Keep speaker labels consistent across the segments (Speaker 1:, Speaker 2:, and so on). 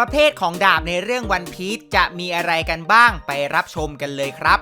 Speaker 1: ประเภทของดาบในเรื่องวันพีชจะมีอะไรกันบ้างไปรับชมกันเลยครับ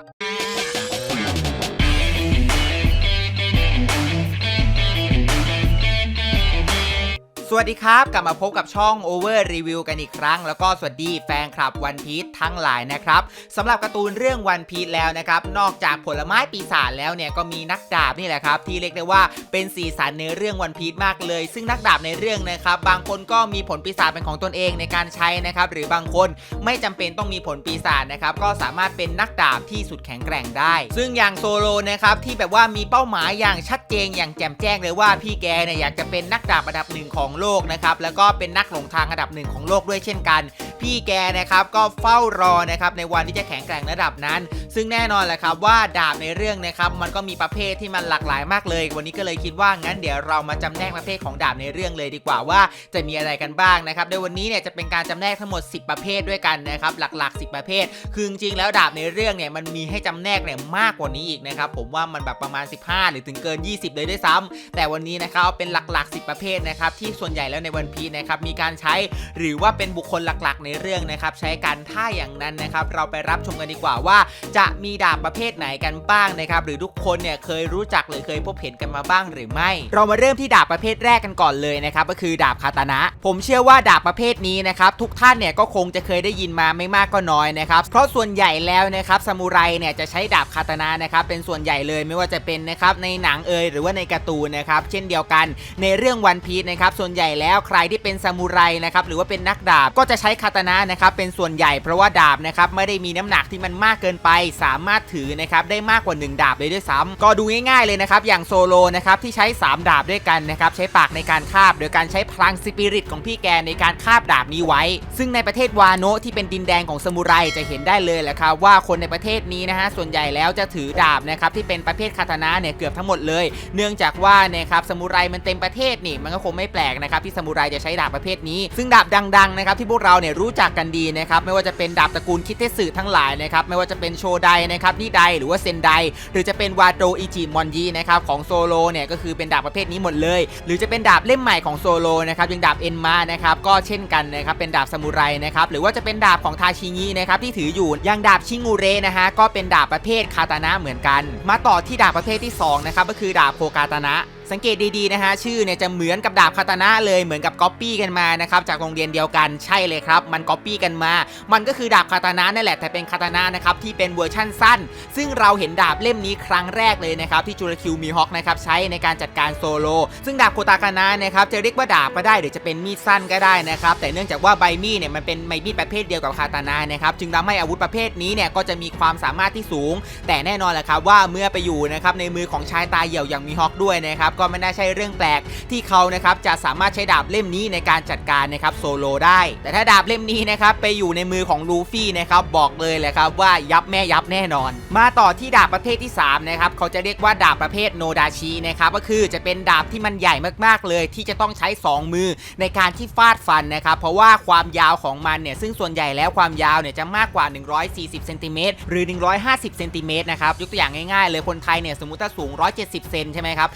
Speaker 1: วัสดีครับกลับมาพบกับช่อง Over Review กันอีกครั้ง แล้วก็สวัสดีแฟนคลับวันพีชทั้งหลายนะครับสำหรับการ์ตูนเรื่องวันพีชแล้วนะครับนอกจากผลไม้ปีศาจแล้วเนี่ยก็มีนักดาบนี่แหละครับที่เรียกได้ว่าเป็นสีสันในเรื่องวันพีชมากเลย ซึ่งนักดาบในเรื่องนะครับบางคนก็มีผลปีศาจเป็นของตนเองในการใช้นะครับหรือบางคนไม่จำเป็นต้องมีผลปีศาจนะครับก็สามารถเป็นนักดาบที่สุดแข็งแกร่งได้ ซึ่งอย่างโซโลนะครับที่แบบว่ามีเป้าหมายอย่างชัดเจนอย่างแจ่มแจ้งเลยว่าพี่แกเนี่ยอยากจะเป็นนักดาบอันดับหนึ่งของโลกนะครับแล้วก็เป็นนักหลงทางอันดับหนึ่งของโลกด้วยเช่นกัน พี่แกนะครับก็เฝ้ารอนะครับในวันที่จะแข็งแกร่งระดับนั้น ซึ่งแน่นอนแหละครับว่าดาบในเรื่องนะครับมันก็มีประเภทที่มันหลากหลายมากเลย วันนี้ก็เลยคิดว่างั้นเดี๋ยวเรามาจำแนกประเภทของดาบในเรื่องเลยดีกว่าว่าจะมีอะไรกันบ้างนะครับโดยวันนี้เนี่ยจะเป็นการจำแนกทั้งหมด 10 ประเภทด้วยกันนะครับหลักๆ 10 ประเภท คือจริงๆแล้วดาบในเรื่องเนี่ยมันมีให้จำแนกเนี่ยมากกว่านี้อีกนะครับผมว่ามันแบบประมาณ 15 หรือถึงเกิน 20 เลยด้วยซ้ำแต่วันนี้นะครับเป็นหลักๆ 10 ประเภทนะครับที่สวนใหญ่แล้วในวันพีนะครับมีการใช้หรือว่าเป็นบุคคลหลักๆ ในเรื่องนะครับใช้กันถ้าอย่างนั้นนะครับเราไปรับชมกันดีกว่าว่า จะมีดาบประเภทไหนกันบ้างนะครับหรือทุกคนเนี่ยเคยรู้จักหรือเคยพบเห็นกันมาบ้างหรือไม่ เรามาเริ่มที่ดาบประเภทแรกกันก่อนเลยนะครับก็คือดาบคาตานะ ผมเชื่อว่าดาบประเภทนี้นะครับทุกท่านเนี่ยก็คงจะเคยได้ยินมาไม่มากก็น้อยนะครับเพราะส่วนใหญ่แล้วนะครับซามูไรเนี่ยจะใช้ดาบคาตานะนะครับเป็นส่วนใหญ่เลยไม่ว่าจะเป็นนะครับในหนังเอยหรือว่าในการ์ตูนนะครับเช่นเดียวกันในเรื่องวันพีชนะครับส่วนใหญ่แล้วใครที่เป็นซามูไรนะครับหรือว่าเป็นนักดาบก็จะใช้คาตานะนะครับเป็นส่วนใหญ่เพราะว่าดาบนะครับไม่ได้มีน้ำหนักที่มันมากเกินไป สามารถถือนะครับได้มากกว่า 1 ดาบเลยด้วยซ้ำก็ดูง่ายๆเลยนะครับอย่างโซโลนะครับที่ใช้ 3 ดาบด้วยกันนะครับใช้ปากในการคาบ โดยการใช้พลังสปิริตของพี่แกในการคาบดาบนี้ไว้ ซึ่งในประเทศวาโนะที่เป็นดินแดนของซามูไรจะเห็นได้เลยแหละครับว่าคนในประเทศนี้นะฮะส่วนใหญ่แล้วจะถือดาบนะครับที่เป็นประเภทคาตานะเนี่ยเกือบทั้งหมดเลย เนื่องจากว่าเนี่ยครับซามูไรมันเต็มประเทศนี่มันก็คงไม่แปลกนะครับที่ซามูไรจะใช้ดาบประเภทนี้ ซึ่งดาบดังๆนะครับที่พวกเราเนี่ยรู้จักกันดีนะครับไม่ว่าจะเป็นดาบตระกูลคิเทสึทั้งหลายนะครับไม่ว่าจะเป็นโชไดนะครับนิไดหรือว่าเซนไดหรือจะเป็นวาโดอิจิมอนยีนะครับของโซโลเนี่ยก็คือเป็นดาบประเภทนี้หมดเลย หรือจะเป็นดาบเล่มใหม่ของโซโลนะครับยังดาบเอ็นมานะครับก็เช่นกันนะครับเป็นดาบซามูไรนะครับหรือว่าจะเป็นดาบของทาชิงินะครับที่ถืออยู่อยังดาบชิงูเรนะฮะก็เป็นดาบประเภทคาตานะเหมือนกัน มาต่อที่ดาบประเภทที่สองนะครับก็คือดาบโคกาตานะ สังเกตดีๆนะฮะชื่อเนี่ยจะเหมือนกับดาบคาตานะเลยเหมือนกับก๊อปปี้กันมานะครับจากโรงเรียนเดียวกันใช่เลยครับ มันก๊อปปี้กันมา มันก็คือดาบคาตานะนั่นแหละแต่เป็นคาตานะนะครับที่เป็นเวอร์ชั่นสั้น ซึ่งเราเห็นดาบเล่มนี้ครั้งแรกเลยนะครับที่จูราคิวมีฮอกนะครับใช้ในการจัดการโซโล ซึ่งดาบโคตากานะนะครับจะเรียกว่าดาบก็ได้หรือจะเป็นมีดสั้นก็ได้นะครับแต่เนื่องจากว่าใบมีดเนี่ยมันเป็นใบมีดประเภทเดียวกับคาตานะนะครับจึงทำให้อาวุธประเภทนี้เนี่ยก็จะมีความสามารถที่สูง แต่แน่นอนแหละครับว่าเมื่อไปอยู่นะครับในมือของชายตาเหี่ยวอย่างมีฮอกด้วยนะครับก็ไม่น่าใช่เรื่องแปลกที่เขานะครับจะสามารถใช้ดาบเล่มนี้ในการจัดการนะครับโซโลได้ แต่ถ้าดาบเล่มนี้นะครับไปอยู่ในมือของลูฟี่นะครับบอกเลยแหละครับว่ายับแม่ยับแน่นอน มาต่อที่ดาบประเภทที่3นะครับเขาจะเรียกว่าดาบประเภทโนดาชินะครับก็คือจะเป็นดาบที่มันใหญ่มากๆเลย ที่จะต้องใช้ 2 มือในการที่ฟาดฟันนะครับเพราะว่าความยาวของมันเนี่ยซึ่งส่วนใหญ่แล้วความยาวเนี่ยจะมากกว่า 140เซนติเมตรหรือ 150เซนติเมตรนะครับยกตัวอย่างง่ายๆเลยคนไทยเนี่ยสมมติถ้าสูง 170เซนใช่ไหมครับ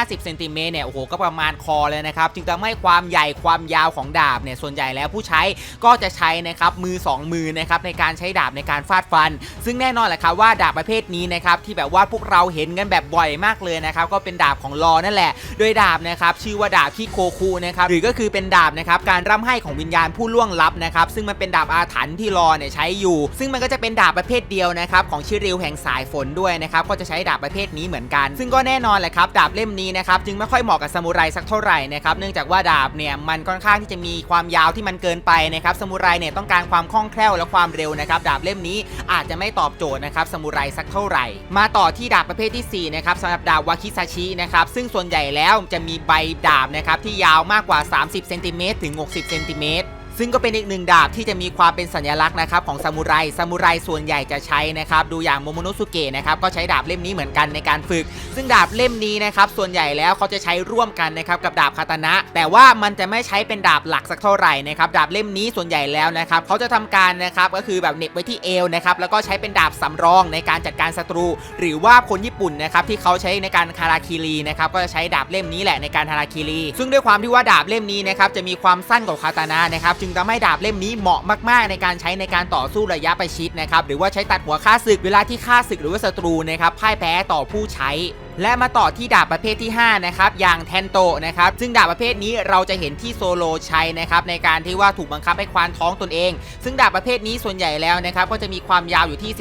Speaker 1: 50เซนติเมตรเนี่ยโอ้โหก็ประมาณคอเลยนะครับจึงทำให้ความใหญ่ความยาวของดาบเนี่ยส่วนใหญ่แล้วผู้ใช้ก็จะใช้นะครับมือ 2 มือนะครับในการใช้ดาบในการฟาดฟัน ซึ่งแน่นอนแหละครับว่าดาบประเภทนี้นะครับที่แบบว่าพวกเราเห็นกันแบบบ่อยมากเลยนะครับก็เป็นดาบของลอนั่นแหละ โดยดาบนะครับชื่อว่าดาบที่โคคูนะครับหรือก็คือเป็นดาบนะครับการร่ำให้ของวิญญาณผู้ล่วงลับนะครับซึ่งมันเป็นดาบอาถรรพ์ที่ลอเนี่ยใช้อยู่ ซึ่งมันก็จะเป็นดาบประเภทเดียวนะครับของชิริวแห่งสายฝนด้วยนะครับก็จะใช้ดาบประเภทนี้เหมือนกัน ซึ่งก็แน่นอนแหละครับดาบเล่มนี้นะครับจึงไม่ค่อยเหมาะกับซามูไรสักเท่าไหร่นะครับเนื่องจากว่าดาบเนี่ยมันค่อนข้างที่จะมีความยาวที่มันเกินไปนะครับซามูไรเนี่ยต้องการความคล่องแคล่วและความเร็วนะครับดาบเล่มนี้อาจจะไม่ตอบโจทย์นะครับซามูไรสักเท่าไหร่ มาต่อที่ดาบประเภทที่4นะครับสำหรับดาบวาคิซาชินะครับซึ่งส่วนใหญ่แล้วจะมีใบดาบนะครับที่ยาวมากกว่า 30 เซนติเมตรถึง 60 เซนติเมตร ซึ่งก็เป็นอีกหนึ่งดาบที่จะมีความเป็นสัญลักษณ์นะครับของซามูไรซามูไรส่วนใหญ่จะใช้นะครับดูอย่างโมโมโนสุเกะนะครับก็ใช้ดาบเล่มนี้เหมือนกันในการฝึก ซึ่งดาบเล่มนี้นะครับส่วนใหญ่แล้วเขาจะใช้ร่วมกันนะครับกับดาบคาตานะ แต่ว่ามันจะไม่ใช้เป็นดาบหลักสักเท่าไหร่นะครับดาบเล่มนี้ส่วนใหญ่แล้วนะครับเขาจะทำการนะครับก็คือแบบเน็บไว้ที่เอวนะครับแล้วก็ใช้เป็นดาบสำรองในการจัดการศัตรู หรือว่าคนญี่ปุ่นนะครับที่เขาใช้ในการคาราคิรีนะครับก็จะใช้ดาบเล่มนี้แหละในการคาราคิรีซึ่งด้วยความที่ว่าดาบเล่มนี้นะครับจะมีความสั้นกว่าคาตานะนะครับจึงงทำให้ดาบเล่มนี้เหมาะมากๆ ในการใช้ในการต่อสู้ระยะประชิดนะครับหรือว่าใช้ตัดหัวฆ่าศึกเวลาที่ฆ่าศึกหรือว่าศัตรูนะครับพ่ายแพ้ต่อผู้ใช้และมาต่อที่ดาบประเภทที่ 5 นะครับ อย่างแทนโตนะครับ ซึ่งดาบประเภทนี้เราจะเห็นที่โซโลใช้นะครับในการที่ว่าถูกบังคับให้ควานท้องตนเอง ซึ่งดาบประเภทนี้ส่วนใหญ่แล้วนะครับก็จะมีความยาวอยู่ที่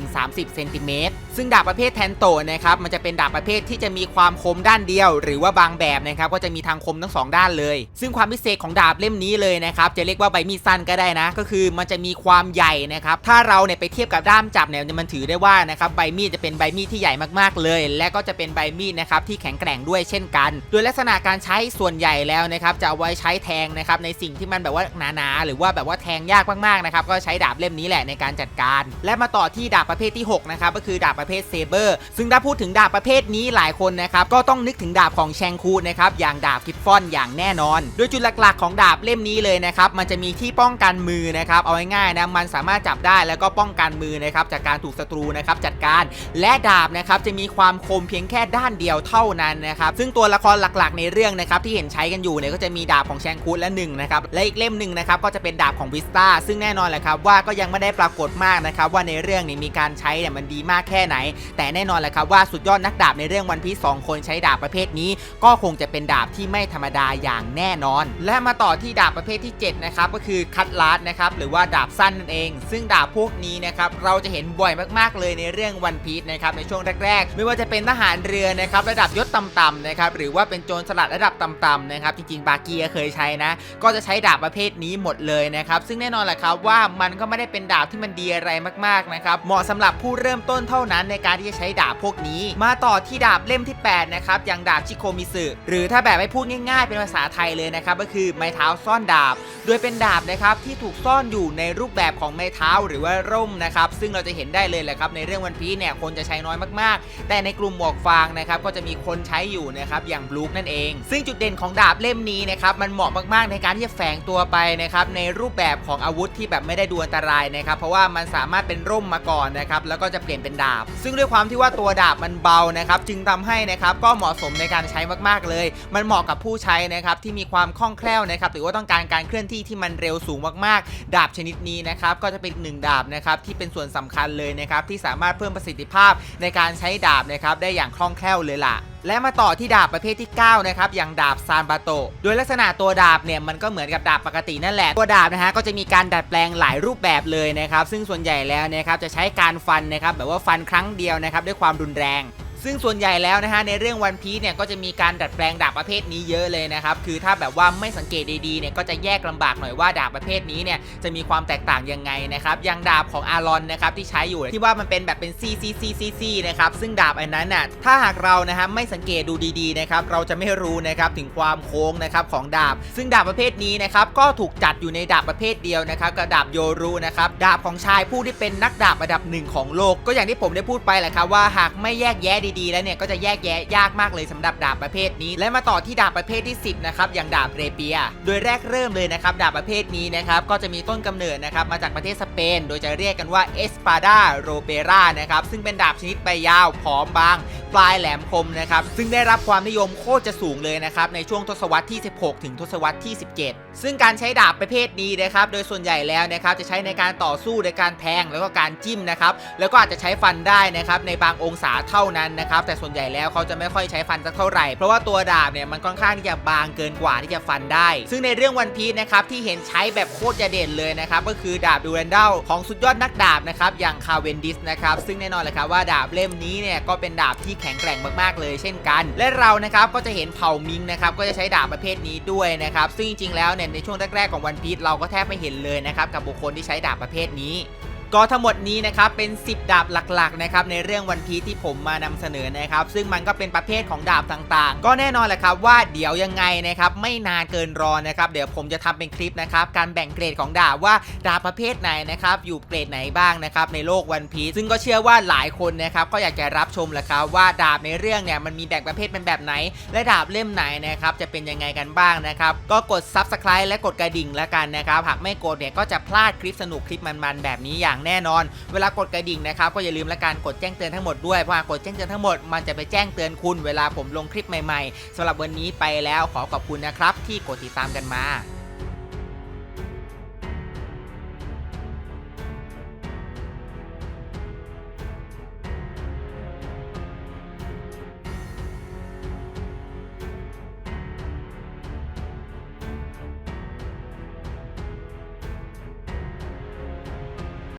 Speaker 1: 15-30 เซนติเมตรซึ่งดาบประเภทแทนโตนะครับมันจะเป็นดาบประเภทที่จะมีความคมด้านเดียว หรือว่าบางแบบนะครับก็จะมีทางคมทั้งสองด้านเลย ซึ่งความพิเศษของดาบเล่มนี้เลยนะครับจะเรียกว่าใบมีดสั้นก็ได้นะ ก็คือมันจะมีความใหญ่นะครับถ้าเราเนี่ยไปเทียบกับด้ามจับเนี่ยมันถือได้ว่านะครับใบมีดจะเป็นใบมีดที่ใหญ่มากๆเลย และก็จะเป็นใบมีดนะครับที่แข็งแกร่งด้วยเช่นกัน โดยลักษณะการใช้ส่วนใหญ่แล้วนะครับจะเอาไว้ใช้แทงนะครับในสิ่งที่มันแบบว่าหนาๆหรือว่าแบบว่าแทงยากมากๆนะครับก็ใช้ดาบเล่มนี้แหละในการจัดการ และมาต่อที่ดาบประเภทที่6นะครับก็คือดาบประเภทเซเบอร์ซึ่งถ้าพูดถึงดาบประเภทนี้หลายคนนะครับก็ต้องนึกถึงดาบของแชงคูนะครับอย่างดาบกิฟฟอนอย่างแน่นอน โดยจุดหลักๆของดาบเล่มนี้เลยนะครับมันจะมีที่ป้องกันมือนะครับเอาง่ายๆนะมันสามารถจับได้แล้วก็ป้องกันมือนะครับจากการถูกศัตรูนะครับจัดการและดาบนะครับจะมีความคมเพียงแค่ด้านเดียวเท่านั้นนะครับซึ่งตัวละครหลักๆ ในเรื่องนะครับที่เห็นใช้กันอยู่เนี่ยก็จะมีดาบของแชงคูและหนึ่งนะครับและอีกเล่มหนึ่งนะครับก็จะเป็นดาบของวิสตาซึ่งแน่นอนแหละครับว่าก็ยังไม่ได้ปรากฏมากนะครับว่าในเรื่องนี้มีการใช้เนี่ยมันดีมากแค่ไหน แต่แน่นอนแหละครับว่าสุดยอดนักดาบในเรื่องวันพีซสองคนใช้ดาบประเภทนี้ ก็คงจะเป็นดาบที่ไม่ธรรมดาอย่างแน่นอน และมาต่อที่ดาบประเภทที่7นะครับก็คือคัตลาสนะครับหรือว่าดาบสั้นนั่นเอง ซึ่งดาบพวกนี้นะครับเราจะเห็นบ่อยมากๆเลยในเรื่องวันพีซนะครับในช่วงแรกๆ ไม่ว่าจะเป็นทหารเรือนะครับระดับยศต่ำๆนะครับหรือว่าเป็นโจรสลัดระดับต่ำๆนะครับจริงๆบาเกียเคยใช้นะ ก็จะใช้ดาบประเภทนี้หมดเลยนะครับซึ่งแน่นอนแหละครับว่ามันก็ไม่ได้เป็นดาบที่มันดีอะไรมากๆนะครับเหมาะสำหรับผู้เริ่มต้นเท่านั้นในการที่จะใช้ดาบพวกนี้ มาต่อที่ดาบเล่มที่ 8 นะครับ อย่างดาบชิโคมิสึหรือถ้าแบบให้พูดง่ายๆ เป็นภาษาไทยเลยนะครับ ก็คือไม้เท้าซ่อนดาบ โดยเป็นดาบนะครับที่ถูกซ่อนอยู่ในรูปแบบของไม้เท้าหรือว่าร่มนะครับ ซึ่งเราจะเห็นได้เลยแหละครับในเรื่องวันพีเนี่ยคนจะใช้น้อยมากๆ แต่ในกลุ่มหมวกฟางนะครับก็จะมีคนใช้อยู่นะครับอย่างบลูคนั่นเอง ซึ่งจุดเด่นของดาบเล่มนี้นะครับมันเหมาะมากๆในการที่จะแฝงตัวไปนะครับในรูปแบบของอาวุธที่แบบไม่ได้ดูอันตรายนะครับเพราะว่ามันสามารถเป็นร่มมาก่อนนะครับแล้วก็จะเปลี่ยนเป็นดาบซึ่งด้วยความที่ว่าตัวดาบมันเบานะครับจึงทำให้นะครับก็เหมาะสมในการใช้มากๆเลย มันเหมาะกับผู้ใช้นะครับที่มีความคล่องแคล่วนะครับหรือว่าต้องการการเคลื่อนที่ที่มันเร็วสูงมากๆ ดาบชนิดนี้นะครับก็จะเป็นหนึ่งดาบนะครับที่เป็นส่วนสำคัญเลยนะครับที่สามารถเพิ่มประสิทธิภาพในการใช้ดาบนะครับได้อย่างคล่องแคล่วเลยล่ะ และมาต่อที่ดาบประเภทที่ 9 นะครับ อย่างดาบซานบาโต โดยลักษณะตัวดาบเนี่ย มันก็เหมือนกับดาบปกตินั่นแหละ ตัวดาบนะฮะ ก็จะมีการดัดแปลงหลายรูปแบบเลยนะครับ ซึ่งส่วนใหญ่แล้วนะครับ จะใช้การฟันนะครับ แบบว่าฟันครั้งเดียวนะครับ ด้วยความรุนแรง ซึ่งส่วนใหญ่แล้วนะฮะในเรื่องวันพีเนี่ยก็จะมีการดัดแปลงดาบประเภทนี้เยอะเลยนะครับคือถ้าแบบว่าไม่สังเกตดีๆเนี่ยก็จะแยกลำบากหน่อยว่าดาบประเภทนี้เนี่ยจะมีความแตกต่างยังไงนะครับอย่างดาบของอารอนนะครับที่ใช้อยู่ที่ว่ามันเป็นแบบเป็น C C C C C นะครับซึ่งดาบอันนั้นน่ะถ้าหากเรานะฮะไม่สังเกตดูดีๆนะครับเราจะไม่รู้นะครับถึงความโค้งนะครับของดาบ ซึ่งดาบประเภทนี้นะครับก็ถูกจัดอยู่ในดาบประเภทเดียวนะครับกับดาบโยรุนะครับดาบของชายผู้ที่เป็นนักดาบระดับหนึ่งของโลก ก็อย่างที่ผมได้พูดไปแหละครับว่าหากไม่แยกแยะดีๆ แล้วเนี่ยก็จะแยกแยะยากมากเลยสำหรับดาบประเภทนี้ และมาต่อที่ดาบประเภทที่ 10นะครับอย่างดาบเรเปีย โดยแรกเริ่มเลยนะครับดาบประเภทนี้นะครับก็จะมีต้นกำเนิดนะครับมาจากประเทศสเปน โดยจะเรียกกันว่าเอสปาดาโรเปรานะครับซึ่งเป็นดาบชนิดใบยาวผอมบาง ปลายแหลมคมนะครับซึ่งได้รับความนิยมโคตรจะสูงเลยนะครับในช่วงทศวรรษที่ 16 ถึงทศวรรษที่ 17 ซึ่งการใช้ดาบประเภทนี้นะครับโดยส่วนใหญ่แล้วนะครับจะใช้ในการต่อสู้ในการแทงแล้วก็การจิ้มนะครับแล้วก็อาจจะใช้ฟันได้นะครับในบางองศาเท่านั้นนะครับแต่ส่วนใหญ่แล้วเขาจะไม่ค่อยใช้ฟันสักเท่าไหร่เพราะว่าตัวดาบเนี่ยมันค่อนข้างที่จะบางเกินกว่าที่จะฟันได้ ซึ่งในเรื่องวันพีชนะครับที่เห็นใช้แบบโคตรจะเด่นเลยนะครับก็คือดาบดูแรนดัลของสุดยอดนักดาบนะครับอย่างคาเวนดิสนะครับซึ่งแน่นอนเลยครับว่าดาบเล่มนี้เนี่ยก็เป็นดาบที่แข็งแกร่งมากๆเลยเช่นกัน และเรานะครับก็จะเห็นเผ่ามิงนะครับก็จะใช้ดาบประเภทนี้ด้วยนะครับซึ่งจริงๆแล้วเนี่ยในช่วงแรกๆของวันพีชเราก็แทบไม่เห็นเลยนะครับกับบุคคลที่ใช้ดาบประเภทนี้ ก็ทั้งหมดนี้นะครับเป็น 10 ดาบหลักๆนะครับในเรื่องวันพีที่ผมมานำเสนอนะครับซึ่งมันก็เป็นประเภทของดาบต่างๆ ก็แน่นอนแหละครับว่าเดี๋ยวยังไงนะครับไม่นานเกินรอนะครับเดี๋ยวผมจะทำเป็นคลิปนะครับการแบ่งเกรดของดาบว่าดาบประเภทไหนนะครับอยู่เกรดไหนบ้างนะครับในโลกวันพีซึ่งก็เชื่อว่าหลายคนนะครับก็อยากจะรับชมแหละครับว่าดาบในเรื่องเนี่ยมันมีแบ่งประเภทเป็นแบบไหน และดาบเล่มไหนนะครับจะเป็นยังไงกันบ้างนะครับก็กด Subscribe และกดกระดิ่งแล้วกันนะครับหากไม่กดเนี่ยก็จะพลาดคลิปสนุกคลิปมันๆแบบนี้อย่างแน่นอน เวลากดกระดิ่งนะครับก็อย่าลืมละการกดแจ้งเตือนทั้งหมดด้วยเพราะหากดแจ้งเตือนทั้งหมดมันจะไปแจ้งเตือนคุณเวลาผมลงคลิปใหม่ๆ สำหรับวันนี้ไปแล้วขอขอบคุณนะครับที่กดติดตามกันมา